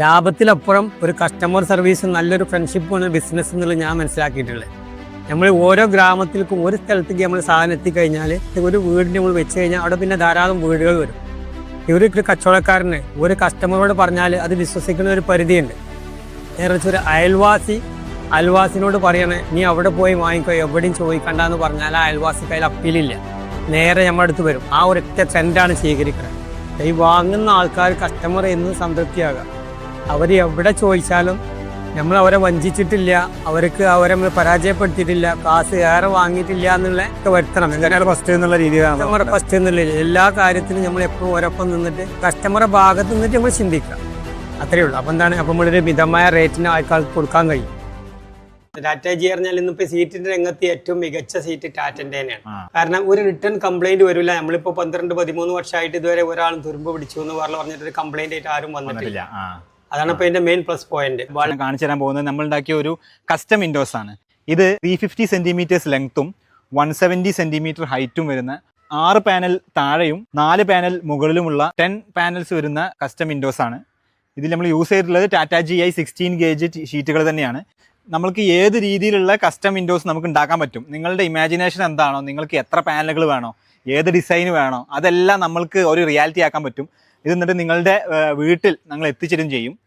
ലാഭത്തിലപ്പുറം ഒരു customer service നല്ലൊരു ഫ്രണ്ട്ഷിപ്പാണ് business എന്നുള്ളത് ഞാൻ മനസ്സിലാക്കിയിട്ടുള്ളത്. നമ്മൾ ഓരോ ഗ്രാമത്തിലേക്കും ഒരു സ്ഥലത്തേക്ക് നമ്മൾ സാധനം എത്തിക്കഴിഞ്ഞാൽ ഒരു വീടിന് നമ്മൾ വെച്ച് കഴിഞ്ഞാൽ അവിടെ പിന്നെ ധാരാളം വീടുകൾ വരും. ഇവർ ഒരു കച്ചവടക്കാരന് ഒരു കസ്റ്റമറോട് പറഞ്ഞാൽ അത് വിശ്വസിക്കുന്ന ഒരു പരിധിയുണ്ട്. നേരെ ഒരു അയൽവാസി അയൽവാസിനോട് പറയണേ നീ അവിടെ പോയി വാങ്ങിക്കോ എവിടെയും ചോദിക്കണ്ടെന്ന് പറഞ്ഞാൽ ആ അയൽവാസിക്ക് അതിൽ അപ്പീലില്ല. നേരെ നമ്മുടെ അടുത്ത് വരും. ആ ഒരൊറ്റ ട്രെൻഡാണ് സ്വീകരിക്കുന്നത് ഈ വാങ്ങുന്ന ആൾക്കാർ കസ്റ്റമർ എന്ന് സംതൃപ്തിയാകുക അവർ എവിടെ ചോദിച്ചാലും നമ്മൾ അവരെ വഞ്ചിച്ചിട്ടില്ല അവർക്ക് അവരെ പരാജയപ്പെടുത്തിയിട്ടില്ല കാശ് ഏറെ വാങ്ങിയിട്ടില്ല എന്നുള്ള വരുത്തണം. ഇതാണ് ഫസ്റ്റ് എന്നുള്ള രീതിയിലാണ് നമ്മുടെ ഫസ്റ്റ് എന്നുള്ള എല്ലാ കാര്യത്തിനും നമ്മൾ എപ്പോഴും ഒരൊപ്പം നിന്നിട്ട് കസ്റ്റമറെ ഭാഗത്ത് നിന്നിട്ട് നമ്മൾ ചിന്തിക്കുക. അത്രയേ ഉള്ളൂ. അപ്പം എന്താണ്? അപ്പം നമ്മളൊരു മിതമായ റേറ്റിന് ആൾക്കാർക്ക് കൊടുക്കാൻ കഴിയും. ടാറ്റ ജി പറഞ്ഞാൽ ഇന്നിപ്പോ സീറ്റിന്റെ രംഗത്ത് ഏറ്റവും മികച്ച സീറ്റ് ടാറ്റന്റെ തന്നെയാണ്. കാരണം ഒരു റിട്ടേൺ കംപ്ലൈന്റ് വരില്ല. നമ്മളിപ്പോ പന്ത്രണ്ട് പതിമൂന്ന് വർഷമായിട്ട് ഇതുവരെ ഒരാളും തുരുമ്പ് പിടിച്ചു എന്ന് പറഞ്ഞു പറഞ്ഞിട്ട് ഒരു കംപ്ലൈന്റ് ആയിട്ട് ആരും വന്നിട്ടില്ല. അതാണ് ഇപ്പൊ ഇതിന്റെ മെയിൻ പ്ലസ് പോയിന്റ് കാണിച്ചു തരാൻ പോകുന്നത് നമ്മൾ ഉണ്ടാക്കിയ ഒരു കസ്റ്റം വിൻഡോസ് ആണ്. ഇത് ത്രീ ഫിഫ്റ്റി സെന്റിമീറ്റേഴ്സ് ലെങ്ത്തും വൺ സെവന്റി സെന്റിമീറ്റർ ഹൈറ്റും വരുന്ന ആറ് പാനൽ താഴെയും നാല് പാനൽ മുകളിലുമുള്ള ടെൻ പാനൽസ് വരുന്ന കസ്റ്റം വിൻഡോസ് ആണ്. ഇതിൽ നമ്മൾ യൂസ് ചെയ്തിട്ടുള്ളത് Tata G I sixteen gauge ഷീറ്റുകൾ തന്നെയാണ്. നമ്മൾക്ക് ഏത് രീതിയിലുള്ള കസ്റ്റം വിൻഡോസ് നമുക്ക് ഉണ്ടാക്കാൻ പറ്റും? നിങ്ങളുടെ ഇമാജിനേഷൻ എന്താണോ? നിങ്ങൾക്ക് എത്ര പാനലുകൾ വേണോ? ഏത് ഡിസൈൻ വേണോ? അതെല്ലാം നമ്മൾക്ക് ഒരു റിയാലിറ്റി ആക്കാൻ പറ്റും. ഇത് എന്നിട്ട് നിങ്ങളുടെ വീട്ടിൽ ഞങ്ങൾ എത്തിച്ചേരും ചെയ്യും.